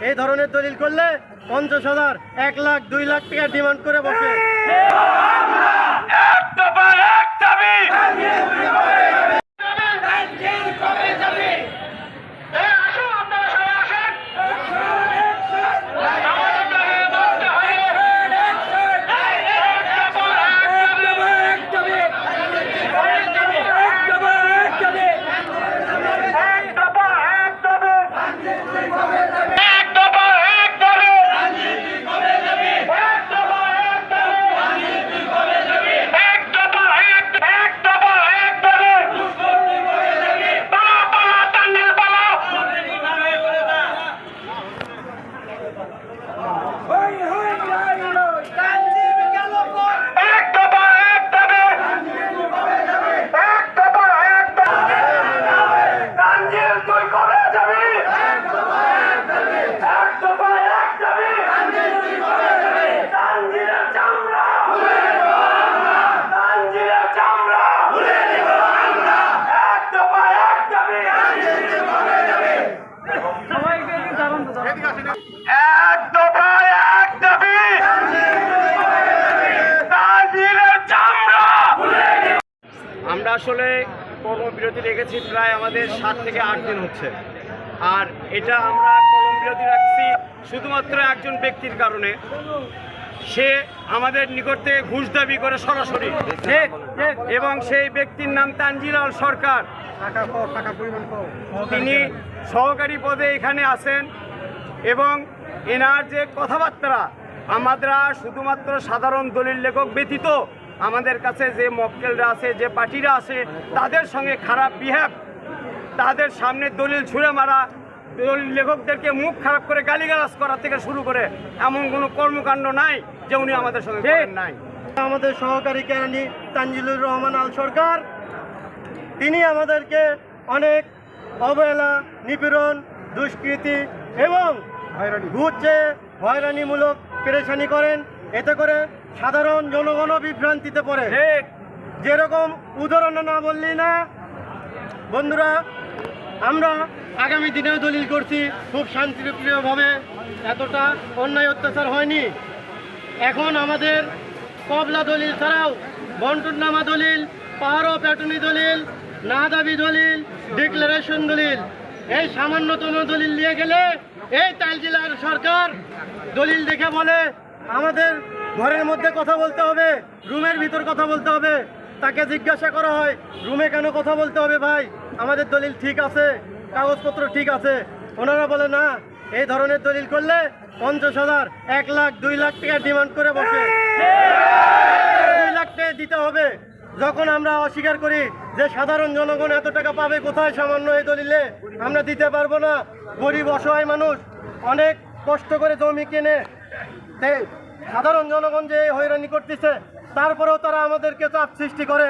এই ধরনের দলিল করলে পঞ্চাশ হাজার এক লাখ দুই লাখ টাকা ডিমান্ড করে বসে এক দফা এক দাবি এক দফা এক দাবি এক দফা এক দাবি এক দফা এক দাবি এক দফা এক এক দফা এক দাবি পালা পালা টাঙ্গিল পালা এক দফা এক দাবি এক দফা এক দাবি টাঙ্গিল তুই কবে যাবি এক দফা এক দাবি টাঙ্গিলের চামড়া টাঙ্গিলের চামড়া এক দফা এক দাবি এক দফা এক দাবি টাঙ্গিলের চামড়া আমরা আসলে কর্মবিরতি রেখেছি প্রায় আমাদের সাত থেকে আট দিন হচ্ছে। আর এটা আমরা কর্মবিরতি রাখছি শুধুমাত্র একজন ব্যক্তির কারণে। সে আমাদের নিকট থেকে ঘুষ দাবি করে সরাসরি। এবং সেই ব্যক্তির নাম তানজিলাল সরকার। তিনি সহকারী পদে এখানে আছেন এবং এনার যে কথাবার্তা আমরা শুধুমাত্র সাধারণ দলিল লেখক ব্যতীত আমাদের কাছে যে মক্কেলরা আছে যে পার্টিরা আছে তাদের সঙ্গে খারাপ বিহেভ তাদের সামনে দলিল ছুঁড়ে মারা দলিল লেখকদেরকে মুখ খারাপ করে গালিগালাজ করা থেকে শুরু করে এমন কোনো কর্মকাণ্ড নাই যে উনি আমাদের সঙ্গে নাই। আমাদের সহকারী কেরানি তানজিলুর রহমান আল সরকার তিনি আমাদেরকে অনেক অবহেলা নিপীড়ন দুষ্কৃতি এবং ঘুরছে হয়রানিমূলক পেরেশানি করেন। এতে করে সাধারণ জনগণও বিভ্রান্তিতে পড়ে। যেরকম উদাহরণ না বললি না। বন্ধুরা আমরা আগামী দিনেও দলিল করছি খুব শান্তিপ্রিয়ভাবে। এতটা অন্যায় অত্যাচার হয়নি। এখন আমাদের কবলা দলিল ছাড়াও বন্টননামা দলিল পাহাড় প্যাটনি দলিল না দাবি দলিল ডিক্লারেশন দলিল এই সামান্যতম দলিল নিয়ে গেলে এই তাল জেলার সরকার দলিল দেখে বলে আমাদের ঘরের মধ্যে কথা বলতে হবে, রুমের ভিতর কথা বলতে হবে। তাকে জিজ্ঞাসা করা হয়, রুমে কেন কথা বলতে হবে ভাই? আমাদের দলিল ঠিক আছে, কাগজপত্র ঠিক আছে। ওনারা বলে, না, এই ধরনের দলিল করলে পঞ্চাশ হাজার, এক লাখ, দুই লাখ টাকা ডিমান্ড করে বসে। দুই লাখ টাকা দিতে হবে। যখন আমরা অস্বীকার করি যে সাধারণ জনগণ এত টাকা পাবে কোথায় সামান্য এই দলিলে, আমরা দিতে পারব না। গরিব, অসহায় মানুষ অনেক কষ্ট করে জমি কিনে সাধারণ জনগণ যে হয়রানি করতেছে তারপরেও তারা আমাদেরকে চাপ সৃষ্টি করে।